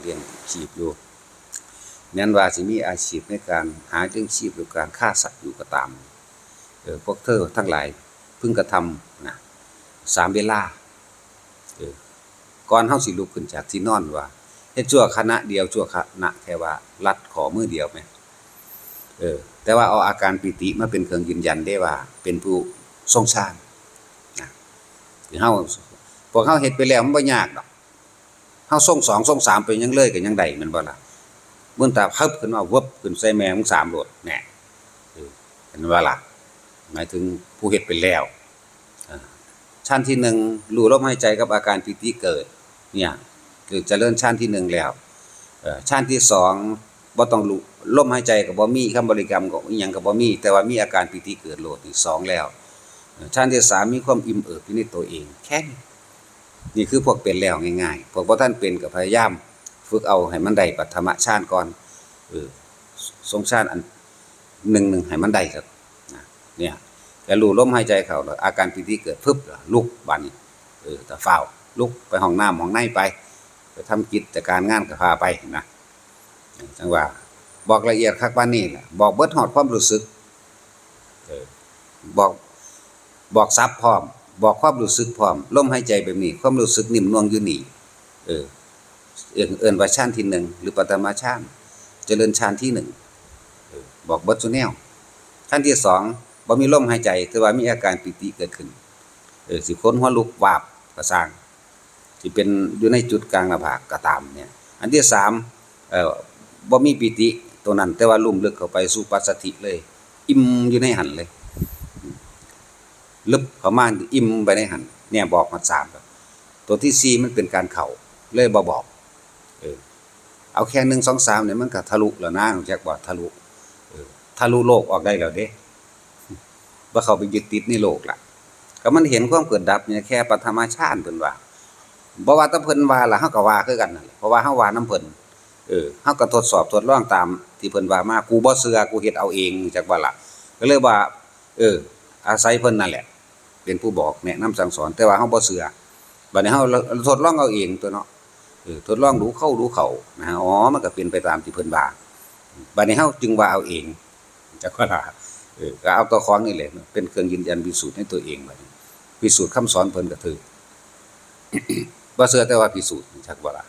เลี้ยงชีพอยู่แม้นว่าสิมีอาชีพในการหาเลี้ยงชีพหรือการฆ่าสัตว์อยู่ก็ตามเออพวกเธอทั้งหลายเพิ่งกระทำนะสามเวลาเออก่อนเฮาสิลุกขึ้นจากที่นอนว่าเฮ็ดชั่วคณะเดียวชั่วคณะแค่ว่ารัดขอมือเดียวไหมเออแต่ว่าเอาอาการปิติมาเป็นเครื่องยืนยันได้ว่า เป็นผู้ทรงชาตินะเฮาพวกเฮาเฮ็ดไปแล้วมันบ่ยากดอกาส่งสองส่งสามไปยังเลยก็ยังได้แมันบ่ล่ะมื้อตาเฮิบขึ้นมาเวบขึ้นใส่แม่มึงสามโหลดแหน่เออเห็นว่าล่ะหมายถึงผู้เฮ็ดไปแล้วชั้นที่หนึ่งรู้ลมหายใจกับอาการปิติเกิด เนี่ยคือเจริญชั้นที่หนึ่งแล้วชั้นที่สองบ่ต้องรู้ลมหายใจก็บ่มีคำบริกรรมก็ยังก็บ่มี แต่ว่ามีอาการปิติเกิดโหลดนี่สองแล้วชั้นที่สามมีความอิ่มเอิบอยู่ในตัวเองแค่นี้ นี่คือพวกเป็นแล้วง่ายๆพวกบ่ท่านเป็นก็พยายามฝึกเอาให้มันได้ปัทมฌานก่อนเออทรงฌานอันหนึ่งหนึ่งให้มันได้ครับเนี่ยแต่รูล้มหายใจเขาแล้วอาการปิติเกิดพึบลุกบันเออแต่ฝ้าลุกไปห้องน้ำห้องในไปไปทำกิจการงานก็พาไปนะจังว่าบอกละเอียดคักปานนี้แหละบอกเบิดฮอดความรู้สึกเออบอกบอกซับพร้อม บอกความรู้สึกพร้อมลมหายใจแบบนี้ ความรู้สึกนิ่มนวลอยู่นี่เออเอิ้นเอิ้นว่าฌานที่หนึ่งหรือปฐมฌานเจริญฌานที่หนึ่งบอกบิดซุแนวขั้นที่สองบ่มีลมหายใจแต่ว่ามีอาการปิติเกิดขึ้นเออสิคนหัวลุกวาบก็สร้างสิเป็นอยู่ในจุดกลางหน้าผากก็ตามเนี่ยอันที่สามเออบ่มีปิติตัวนั้น แต่ว่าลุ่มลึกเข้าไปสู่ปัสสติเลย อิ่มอยู่ในหันเลย ลึกเข้ามาอิ่มไปในหันเนี่ยบอกมาสามแล้วตัวที่สี่มันเป็นการเข่าเลยบ่บอก เออ เอาแค่หนึ่งสองสามเนี่ยมันก็ทะลุแล้วนะรู้จักบ่ทะลุเออทะลุโลกออกได้แล้วเด้ว่าเขาไปยึดติดในโลกละก็มันเห็นความเกิดดับเนี่ยแค่ปฐมชาติเพิ่นว่าบ่ว่าตะเพิ่นว่าละเฮาก็ว่าคือกันนั่นแหละเพราะว่าเฮาว่านํเพิ่นเออเฮาก็ทดสอบทดลองตาม ที่เพิ่นว่ามากูบ่เชื่อกูเฮ็ดเอาเองจักว่าล่ะก็เลยว่า เออ อาศัยเพิ่นนั่นแหละ เป็นผู้บอกแนะนำสั่งสอน แต่ว่าเฮาบ่เชื่อบัดนี้เฮาทดลองเอาเองตัวเนาะเออทดลองดูเข้าดูเข้านะฮะอ๋อมันก็เป็นไปตามที่เพิ่นว่าบัดนี้เฮาจึงว่าเอาเองจักว่าละเออก็เอาตัวของนี่แหละเป็นเครื่องยืนยันพิสูจน์ให้ตัวเองบัดนี้พิสูจน์คำสอนเพิ่นก็ถือบ่เชื่อแต่ว่าพิสูจน์จักว่าล่ะ